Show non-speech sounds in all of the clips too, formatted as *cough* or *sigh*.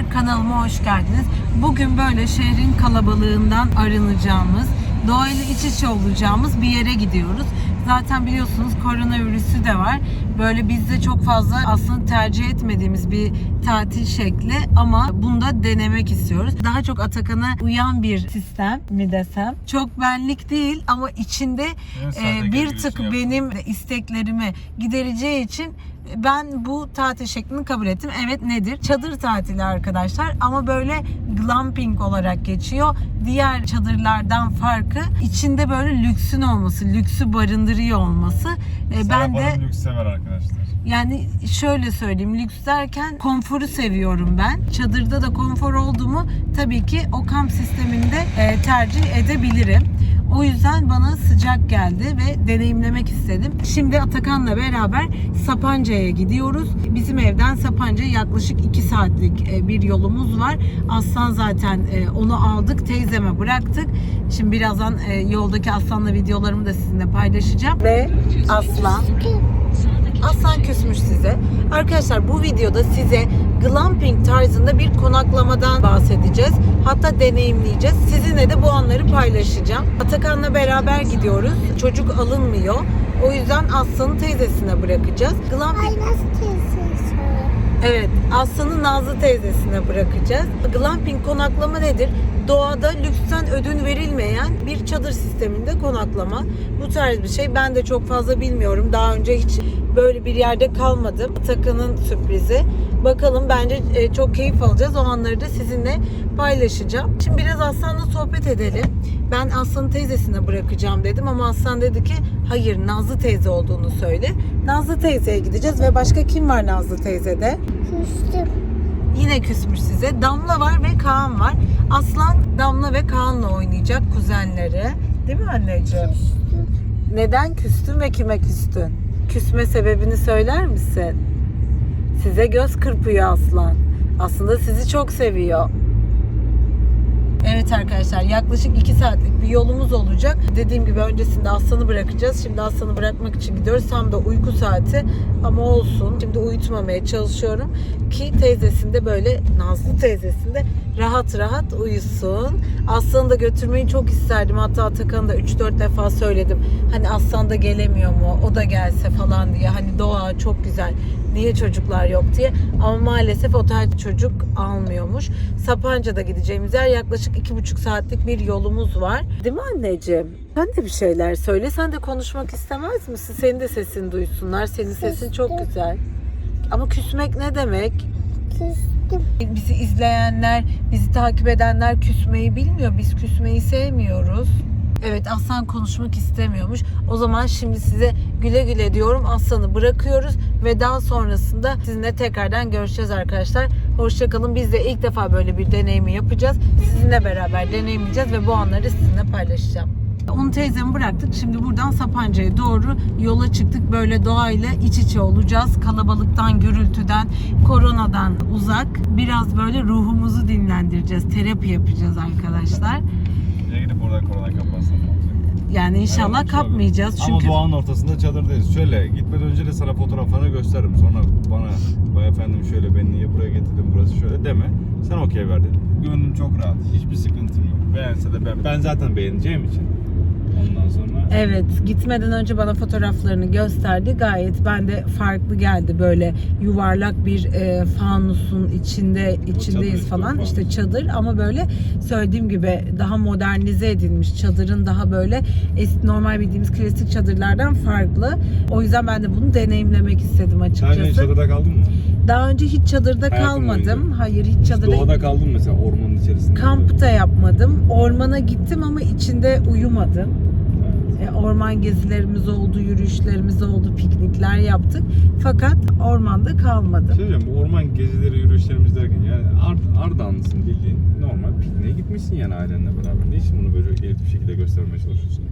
Merhabalar kanalıma hoş geldiniz. Bugün böyle şehrin kalabalığından arınacağımız, doğayla iç içe olacağımız bir yere gidiyoruz. Zaten biliyorsunuz koronavirüsü de var. Böyle bizde çok fazla aslında tercih etmediğimiz bir tatil şekli ama bunu da denemek istiyoruz. Daha çok Atakan'a uyan bir sistem mi desem. Çok benlik değil ama içinde e, bir tık benim isteklerimi gidereceği için ben bu tatil şeklini kabul ettim. Evet nedir? Çadır tatili arkadaşlar ama böyle glamping olarak geçiyor. Diğer çadırlardan farkı içinde böyle lüksün olması, lüksü barındırıyor olması. E, ben de lüks sever arkadaşlar. yani şöyle söyleyeyim lüks derken konforu seviyorum ben. Çadırda da konfor oldu mu tabii ki o kamp sisteminde e, tercih edebilirim. O yüzden bana sıcak geldi ve deneyimlemek istedim. Şimdi Atakan'la beraber Sapanca'ya gidiyoruz. Bizim evden Sapanca'ya yaklaşık 2 saatlik e, bir yolumuz var. Aslan zaten e, onu aldık, teyzeme bıraktık. Şimdi birazdan e, yoldaki Aslan'la videolarımı da sizinle paylaşacağım. Ve Aslan Aslan küsmüş size. Arkadaşlar bu videoda size glamping tarzında bir konaklamadan bahsedeceğiz. Hatta deneyimleyeceğiz. Sizinle de bu anları paylaşacağım. Atakan'la beraber gidiyoruz. Çocuk alınmıyor. O yüzden Aslan'ı teyzesine bırakacağız. Glamping Ay nasıl kesin Evet, Aslan'ı Nazlı teyzesine bırakacağız. Glamping konaklama nedir? Doğada lüksten ödün verilmeyen bir çadır sisteminde konaklama. Bu tarz bir şey. Ben de çok fazla bilmiyorum. Daha önce hiç böyle bir yerde kalmadım. Takının sürprizi. Bakalım bence e, çok keyif alacağız. O anları da sizinle paylaşacağım. Şimdi biraz Aslan'la sohbet edelim. Ben Aslan'ı teyzesine bırakacağım dedim ama Aslan dedi ki hayır Nazlı teyze olduğunu söyle. Nazlı teyzeye gideceğiz ve başka kim var Nazlı teyzede? Küstüm. Yine küsmüş size. Damla var ve Kaan var. Aslan Damla ve Kaan'la oynayacak kuzenleri. Değil mi anneciğim? Küstüm. Neden küstün ve kime küstün? Küsme sebebini söyler misin? Size göz kırpıyor Aslan. Aslında sizi çok seviyor. Evet arkadaşlar yaklaşık 2 saatlik bir yolumuz olacak. Dediğim gibi öncesinde Aslan'ı bırakacağız. Şimdi Aslan'ı bırakmak için gidiyoruz. Tam da uyku saati ama olsun. Şimdi uyutmamaya çalışıyorum ki teyzesinde böyle Nazlı teyzesinde rahat rahat uyusun. Aslan'ı da götürmeyi çok isterdim. Hatta Atakan'a da 3-4 defa söyledim. Hani Aslan da gelemiyor mu? O da gelse falan diye. Hani doğa çok güzel. Niye çocuklar yok diye. Ama maalesef otel çocuk almıyormuş. Sapanca'da gideceğimiz yer yaklaşık iki buçuk saatlik bir yolumuz var. Değil mi anneciğim? Sen de bir şeyler söyle. Sen de konuşmak istemez misin? Senin de sesini duysunlar. Senin sesin çok güzel. Ama küsmek ne demek? Küstüm. Bizi izleyenler, bizi takip edenler küsmeyi bilmiyor. Biz küsmeyi sevmiyoruz. Evet Aslan konuşmak istemiyormuş. O zaman şimdi size güle güle diyorum. Aslan'ı bırakıyoruz ve daha sonrasında sizinle tekrardan görüşeceğiz arkadaşlar. Hoşçakalın. Biz de ilk defa böyle bir deneyimi yapacağız. Sizinle beraber deneyimleyeceğiz ve bu anları sizinle paylaşacağım. Onu teyzemi bıraktık. Şimdi buradan Sapanca'ya doğru yola çıktık. Böyle doğayla iç içe olacağız. Kalabalıktan, gürültüden, koronadan uzak. Biraz böyle ruhumuzu dinlendireceğiz. Terapi yapacağız arkadaşlar. Niye gidip oradan korona olacak? Yani inşallah inşallah. kapmayacağız. Çünkü Ama doğanın ortasında çadırdayız. Şöyle gitmeden önce de sana fotoğraflarını gösteririm. Sonra bana vay efendim şöyle beni niye buraya getirdin burası şöyle deme. Sen okey verdin. Gönlüm çok rahat. Hiçbir sıkıntım yok. Beğense de ben, ben zaten beğeneceğim için. Ondan sonra Evet, gitmeden önce bana fotoğraflarını gösterdi. Gayet ben de farklı geldi. Böyle yuvarlak bir e, fanusun içinde içindeyiz çadır falan. işte, İşte fanus. çadır ama böyle söylediğim gibi daha modernize edilmiş. Çadırın daha böyle es- normal bildiğimiz klasik çadırlardan farklı. O yüzden ben de bunu deneyimlemek istedim sen açıkçası. çadırda kaldın mı? Daha önce hiç çadırda Hayatın kalmadım. boyunca. Hayır, hiç Hiç çadırda doğada kaldın mesela ormanın içerisinde? kamp da yapmadım. Ormana gittim ama içinde uyumadım. Evet. E, Orman gezilerimiz oldu, yürüyüşlerimiz oldu, piknikler yaptık. Fakat ormanda kalmadım. Şey diyeceğim, bu orman gezileri, yürüyüşlerimiz derken yani Ard Ardahanlısın bildiğin normal pikniğe gitmişsin yani ailenle beraber. Ne için bunu böyle elit bir şekilde göstermeye çalışıyorsun?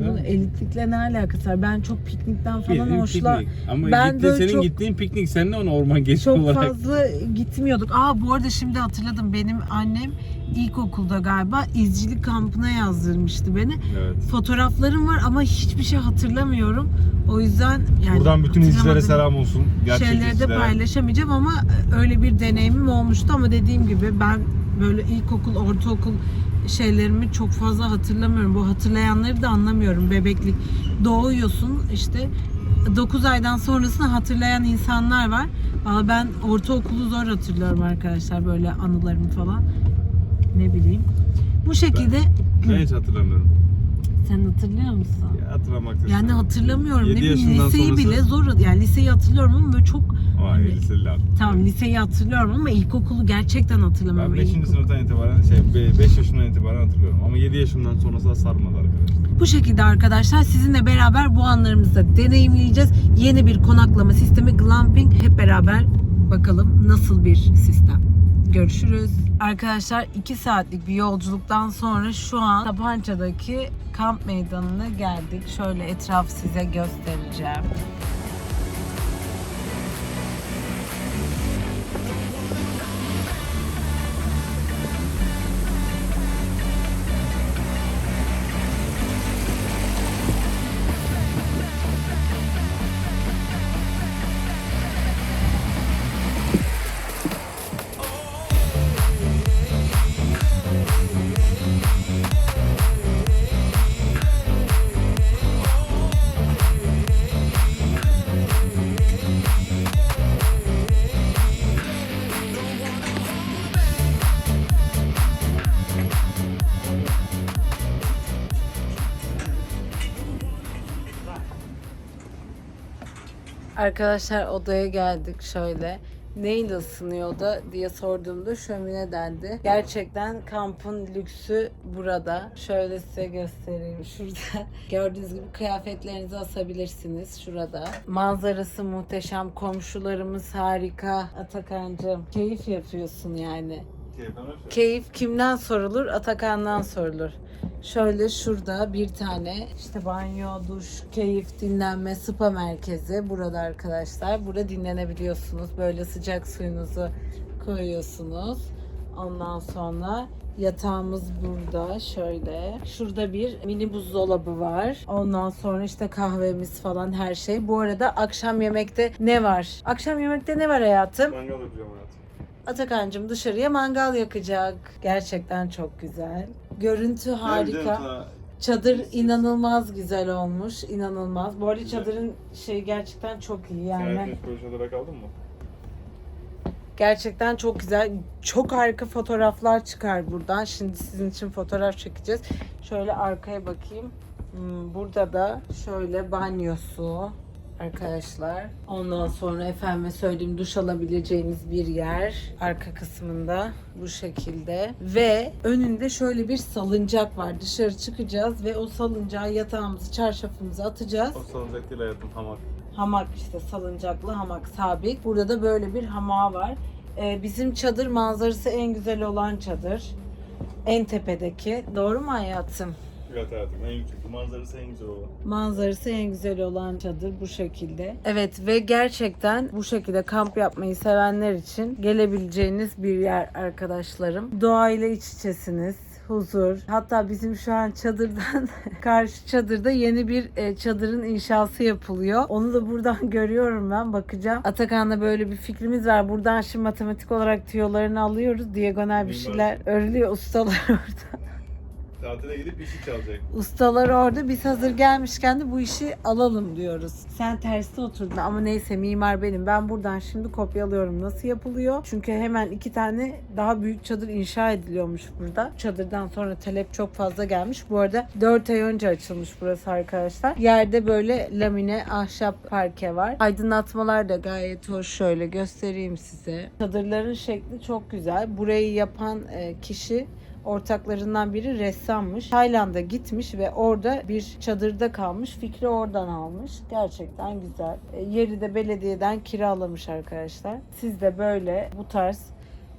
Bunun elitlikle ne alakası var? Ben çok piknikten falan piknik. Ama Ben gittiğin, böyle senin çok- gittiğin piknik sen de ona orman gezi Çok olarak. fazla gitmiyorduk. Aa bu arada şimdi hatırladım. Benim annem ilkokulda galiba izcilik kampına yazdırmıştı beni. Evet. Fotoğraflarım var ama hiçbir şey hatırlamıyorum. O yüzden yani Buradan bütün izcilere hatırlamadığım selam olsun. Gerçek Şeyleri de izcilere. paylaşamayacağım ama öyle bir deneyimim olmuştu ama dediğim gibi ben böyle ilkokul, ortaokul şeylerimi çok fazla hatırlamıyorum. Bu hatırlayanları da anlamıyorum. Bebeklik doğuyorsun işte 9 aydan sonrasını hatırlayan insanlar var. Valla ben ortaokulu zor hatırlıyorum arkadaşlar böyle anılarımı falan. Ne bileyim. Bu şekilde Ben hiç hatırlamıyorum. sen hatırlıyor musun? Ya, hatırlamakta Yani hatırlamıyorum. Ne bileyim liseyi sonrası- bile zor. Yani liseyi hatırlıyorum ama böyle çok Vay liseliler. Tamam liseyi hatırlıyorum ama ilkokulu gerçekten hatırlamıyorum. Ben 5. İlkokul- sınıftan itibaren şey 5 yaşından itibaren hatırlıyorum ama 7 yaşımdan sonrası da sarmadı arkadaşlar. Bu şekilde arkadaşlar sizinle beraber bu anlarımızı deneyimleyeceğiz. Yeni bir konaklama sistemi glamping hep beraber bakalım nasıl bir sistem. Görüşürüz. Arkadaşlar 2 saatlik bir yolculuktan sonra şu an Sapanca'daki kamp meydanına geldik. Şöyle etraf size göstereceğim. Arkadaşlar odaya geldik şöyle. Neyle ısınıyor da diye sorduğumda şömine dendi. Gerçekten kampın lüksü burada. Şöyle size göstereyim şurada. *laughs* Gördüğünüz gibi kıyafetlerinizi asabilirsiniz şurada. Manzarası muhteşem. Komşularımız harika. Atakancığım keyif yapıyorsun yani. Keyif kimden sorulur? Atakan'dan sorulur. Şöyle şurada bir tane işte banyo, duş, keyif, dinlenme, spa merkezi burada arkadaşlar. Burada dinlenebiliyorsunuz. Böyle sıcak suyunuzu koyuyorsunuz. Ondan sonra yatağımız burada şöyle. Şurada bir mini buzdolabı var. Ondan sonra işte kahvemiz falan her şey. Bu arada akşam yemekte ne var? Akşam yemekte ne var hayatım? Mangal yapacağım hayatım. Atakan'cığım dışarıya mangal yakacak. Gerçekten çok güzel. Görüntü harika. Çadır inanılmaz güzel olmuş. İnanılmaz. Bu arada çadırın şeyi gerçekten çok iyi yani. Yani projede kaldın mı? Gerçekten çok güzel. Çok harika fotoğraflar çıkar buradan. Şimdi sizin için fotoğraf çekeceğiz. Şöyle arkaya bakayım. Hmm, Burada da şöyle banyosu arkadaşlar. Ondan sonra efendime söyleyeyim duş alabileceğiniz bir yer arka kısmında bu şekilde ve önünde şöyle bir salıncak var. Dışarı çıkacağız ve o salıncağa yatağımızı, çarşafımızı atacağız. O salınacak değil hayatım hamak. Hamak işte salıncaklı hamak sabit. Burada da böyle bir hamağı var. Ee, bizim çadır manzarası en güzel olan çadır. En tepedeki. Doğru mu hayatım? Evet hayatım en yüksek manzarası en güzel olan. Manzarası en güzel olan çadır bu şekilde. Evet ve gerçekten bu şekilde kamp yapmayı sevenler için gelebileceğiniz bir yer arkadaşlarım. Doğayla iç içesiniz. Huzur. Hatta bizim şu an çadırdan *laughs* karşı çadırda yeni bir e, çadırın inşası yapılıyor. Onu da buradan *laughs* görüyorum ben. Bakacağım. Atakan'la böyle bir fikrimiz var. Buradan şimdi matematik olarak tüyolarını alıyoruz. Diagonal bir şeyler örülüyor. Ustalar *laughs* orada. Tatile gidip işi çalacak. Ustalar orada biz hazır gelmişken de bu işi alalım diyoruz. Sen terste oturdun ama neyse mimar benim. Ben buradan şimdi kopyalıyorum nasıl yapılıyor. Çünkü hemen iki tane daha büyük çadır inşa ediliyormuş burada. Çadırdan sonra talep çok fazla gelmiş. Bu arada 4 ay önce açılmış burası arkadaşlar. Yerde böyle lamine ahşap parke var. Aydınlatmalar da gayet hoş. Şöyle göstereyim size. Çadırların şekli çok güzel. Burayı yapan e, kişi ortaklarından biri ressammış. Tayland'a gitmiş ve orada bir çadırda kalmış. Fikri oradan almış. Gerçekten güzel. E, yeri de belediyeden kiralamış arkadaşlar. Siz de böyle bu tarz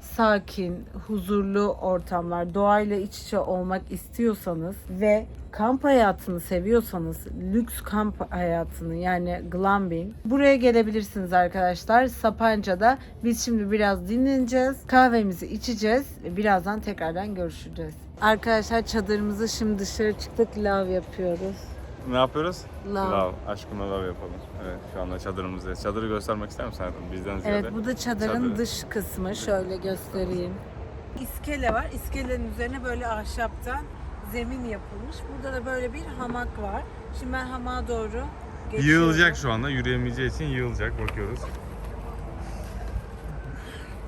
sakin, huzurlu ortamlar, doğayla iç içe olmak istiyorsanız ve kamp hayatını seviyorsanız, lüks kamp hayatını yani glamping buraya gelebilirsiniz arkadaşlar. Sapanca'da biz şimdi biraz dinleneceğiz, kahvemizi içeceğiz birazdan tekrardan görüşeceğiz. Arkadaşlar çadırımızı şimdi dışarı çıktık, lav yapıyoruz. Ne yapıyoruz? Lav. Lav. Aşkına lav yapalım. Evet şu anda çadırımızdayız. Çadırı göstermek ister misin hayatım? Bizden ziyade. Evet bu da çadırın Çadırı. dış kısmı. Şöyle göstereyim. İskele var. İskelenin üzerine böyle ahşaptan zemin yapılmış. Burada da böyle bir hamak var. Şimdi ben hamağa doğru geçiyorum. Yığılacak şu anda. Yürüyemeyeceği için yığılacak. Bakıyoruz.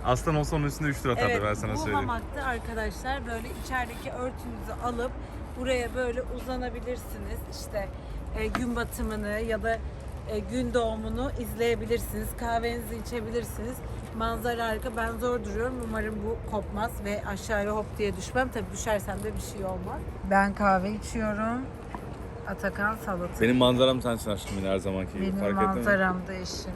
Aslan olsa onun üstünde 3 lira atardı Evet ben sana bu söyleyeyim. hamakta arkadaşlar böyle içerideki örtünüzü alıp buraya böyle uzanabilirsiniz. İşte e, gün batımını ya da e, gün doğumunu izleyebilirsiniz. Kahvenizi içebilirsiniz. Manzara harika. Ben zor duruyorum. Umarım bu kopmaz ve aşağıya hop diye düşmem. Tabii düşersem de bir şey olmaz. Ben kahve içiyorum. Atakan salata. Benim manzaram sensin aşkım yine her zamanki gibi. Benim Fark ettin mi? manzaramda eşim.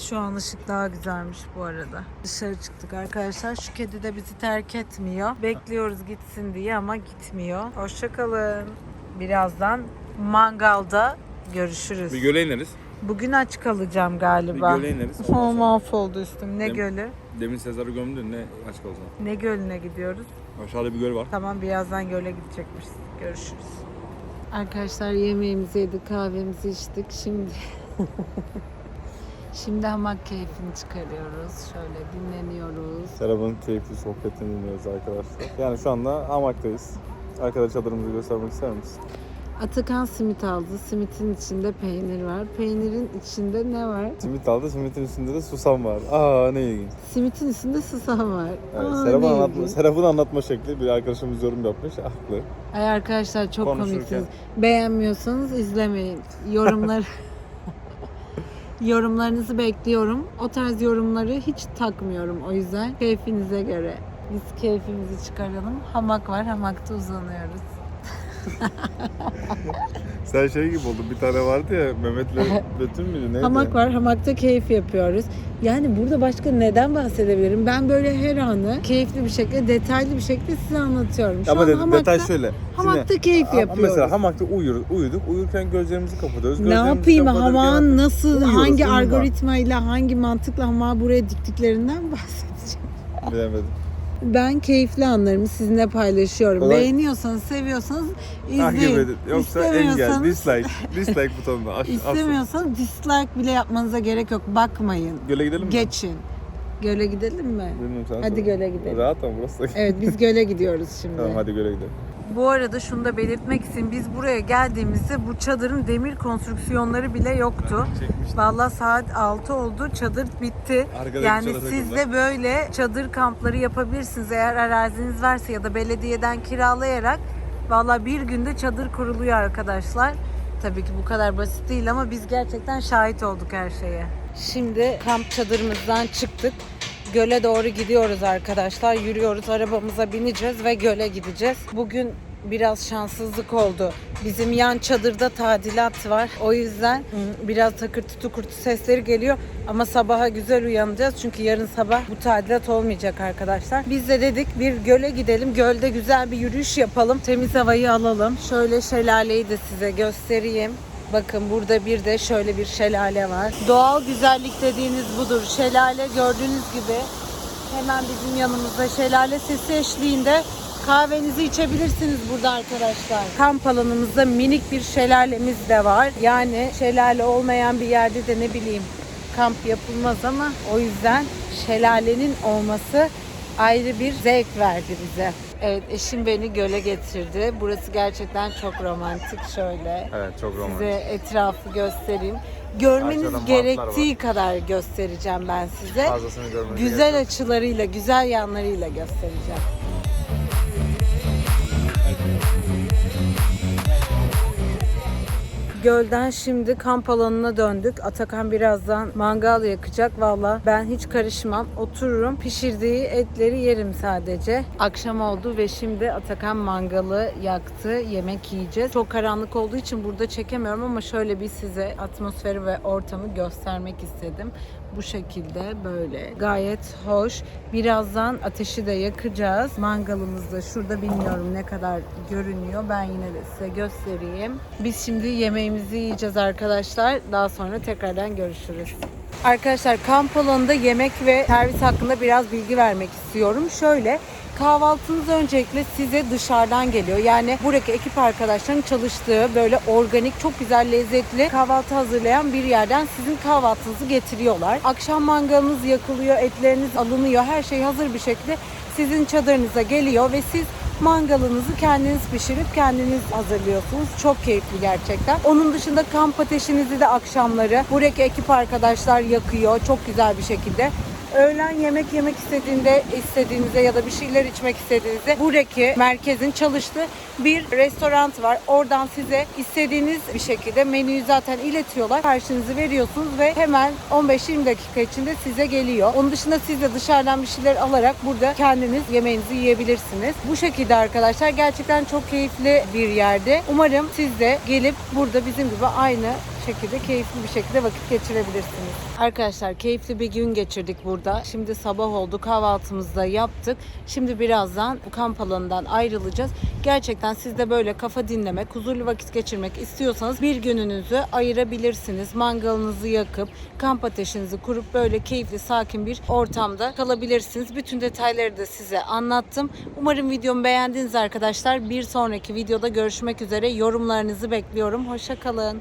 Şu an ışık daha güzelmiş bu arada. Dışarı çıktık arkadaşlar. Şu kedi de bizi terk etmiyor. Bekliyoruz gitsin diye ama gitmiyor. Hoşçakalın. Birazdan mangalda görüşürüz. Bir göle ineriz. Bugün aç kalacağım galiba. Bir göle ineriz. *laughs* Oh, mahvoldu üstüm. Ne Dem- gölü? Demin Sezar'ı gömdün ne aç kalacaksın. Ne gölüne gidiyoruz? Aşağıda bir göl var. Tamam birazdan göle gidecekmiş. Görüşürüz. Arkadaşlar yemeğimizi yedik, kahvemizi içtik. Şimdi *laughs* Şimdi hamak keyfini çıkarıyoruz. Şöyle dinleniyoruz. Serap'ın keyifli sohbetini dinliyoruz arkadaşlar. Yani şu anda hamaktayız. Arkadaş çadırımızı göstermek ister misin? Atakan simit aldı. Simitin içinde peynir var. Peynirin içinde ne var? Simit aldı, simitin üstünde de susam var. Aa ne ilginç. Simitin üstünde susam var. Evet, Aa, Serap'ın, ne anlatma, ilginç. Serap'ın anlatma şekli bir arkadaşımız yorum yapmış. Haklı. Ay arkadaşlar çok Konuşurken. komiksiniz. Beğenmiyorsanız izlemeyin. Yorumlar *laughs* Yorumlarınızı bekliyorum. O tarz yorumları hiç takmıyorum o yüzden. Keyfinize göre. Biz keyfimizi çıkaralım. Hamak var. Hamakta uzanıyoruz. *laughs* Sen şey gibi oldun. Bir tane vardı ya Mehmet'le *laughs* Betül müydü neydi? Hamak var. Hamakta keyif yapıyoruz. Yani burada başka neden bahsedebilirim? Ben böyle her anı keyifli bir şekilde, detaylı bir şekilde size anlatıyorum. Şu Ama an de- hamakta, detay şöyle. hamakta keyif yapıyoruz. Mesela hamakta uyur, uyuduk. Uyurken gözlerimizi kapatıyoruz. Ne yapayım hamağın nasıl, Uyuyoruz, hangi uyuma. algoritmayla, hangi mantıkla hamağı buraya diktiklerinden *laughs* bahsedeceğim. Bilemedim. Ben keyifli anlarımı sizinle paylaşıyorum. Kolay- Beğeniyorsanız, seviyorsanız Takip izleyin. edin. Yoksa engel, dislike. *laughs* Dislike butonuna aç. İstemiyorsanız dislike bile yapmanıza gerek yok. Bakmayın. Göle gidelim mi? Geçin. Göle gidelim mi? Bilmiyorum sen Hadi söyle. göle gidelim. Rahat ama burası da. Evet biz göle gidiyoruz şimdi. tamam hadi göle gidelim. Bu arada şunu da belirtmek istedim. Biz buraya geldiğimizde bu çadırın demir konstrüksiyonları bile yoktu. Vallahi saat 6 oldu. Çadır bitti. Arkadaki yani çadıra siz de böyle çadır kampları yapabilirsiniz. Eğer araziniz varsa ya da belediyeden kiralayarak vallahi bir günde çadır kuruluyor arkadaşlar. Tabii ki bu kadar basit değil ama biz gerçekten şahit olduk her şeye. Şimdi kamp çadırımızdan çıktık. Göle doğru gidiyoruz arkadaşlar. Yürüyoruz, arabamıza bineceğiz ve göle gideceğiz. Bugün biraz şanssızlık oldu. Bizim yan çadırda tadilat var. O yüzden biraz takırtı tukurtu sesleri geliyor. Ama sabaha güzel uyanacağız. Çünkü yarın sabah bu tadilat olmayacak arkadaşlar. Biz de dedik bir göle gidelim. Gölde güzel bir yürüyüş yapalım. Temiz havayı alalım. Şöyle şelaleyi de size göstereyim. Bakın burada bir de şöyle bir şelale var. Doğal güzellik dediğiniz budur. Şelale gördüğünüz gibi hemen bizim yanımızda şelale sesi eşliğinde kahvenizi içebilirsiniz burada arkadaşlar. Kamp alanımızda minik bir şelalemiz de var. Yani şelale olmayan bir yerde de ne bileyim kamp yapılmaz ama o yüzden şelalenin olması ayrı bir zevk verdi bize. Evet eşim beni göle getirdi. Burası gerçekten çok romantik şöyle. Evet çok romantik. Size etrafı göstereyim. Görmeniz Aşağıda gerektiği kadar göstereceğim ben size. Fazlasını görmeniz Güzel açılarıyla, güzel yanlarıyla göstereceğim. Gölden şimdi kamp alanına döndük. Atakan birazdan mangal yakacak. Valla ben hiç karışmam. Otururum. Pişirdiği etleri yerim sadece. Akşam oldu ve şimdi Atakan mangalı yaktı. Yemek yiyeceğiz. Çok karanlık olduğu için burada çekemiyorum ama şöyle bir size atmosferi ve ortamı göstermek istedim. Bu şekilde böyle gayet hoş. Birazdan ateşi de yakacağız. Mangalımız da şurada bilmiyorum ne kadar görünüyor. Ben yine de size göstereyim. Biz şimdi yemeğimizi yiyeceğiz arkadaşlar. Daha sonra tekrardan görüşürüz. Arkadaşlar kamp alanında yemek ve servis hakkında biraz bilgi vermek istiyorum. Şöyle kahvaltınız öncelikle size dışarıdan geliyor. Yani buradaki ekip arkadaşların çalıştığı böyle organik çok güzel lezzetli kahvaltı hazırlayan bir yerden sizin kahvaltınızı getiriyorlar. Akşam mangalınız yakılıyor, etleriniz alınıyor. Her şey hazır bir şekilde sizin çadırınıza geliyor ve siz mangalınızı kendiniz pişirip kendiniz hazırlıyorsunuz. Çok keyifli gerçekten. Onun dışında kamp ateşinizi de akşamları buradaki ekip arkadaşlar yakıyor. Çok güzel bir şekilde. Öğlen yemek yemek istediğinde istediğinizde ya da bir şeyler içmek istediğinizde buradaki merkezin çalıştığı bir restoran var. Oradan size istediğiniz bir şekilde menüyü zaten iletiyorlar. Karşınızı veriyorsunuz ve hemen 15-20 dakika içinde size geliyor. Onun dışında siz de dışarıdan bir şeyler alarak burada kendiniz yemeğinizi yiyebilirsiniz. Bu şekilde arkadaşlar gerçekten çok keyifli bir yerde. Umarım siz de gelip burada bizim gibi aynı şekilde keyifli bir şekilde vakit geçirebilirsiniz. Arkadaşlar keyifli bir gün geçirdik burada. Şimdi sabah oldu kahvaltımızı da yaptık. Şimdi birazdan bu kamp alanından ayrılacağız. Gerçekten siz de böyle kafa dinlemek, huzurlu vakit geçirmek istiyorsanız bir gününüzü ayırabilirsiniz. Mangalınızı yakıp kamp ateşinizi kurup böyle keyifli sakin bir ortamda kalabilirsiniz. Bütün detayları da size anlattım. Umarım videomu beğendiniz arkadaşlar. Bir sonraki videoda görüşmek üzere. Yorumlarınızı bekliyorum. Hoşça kalın.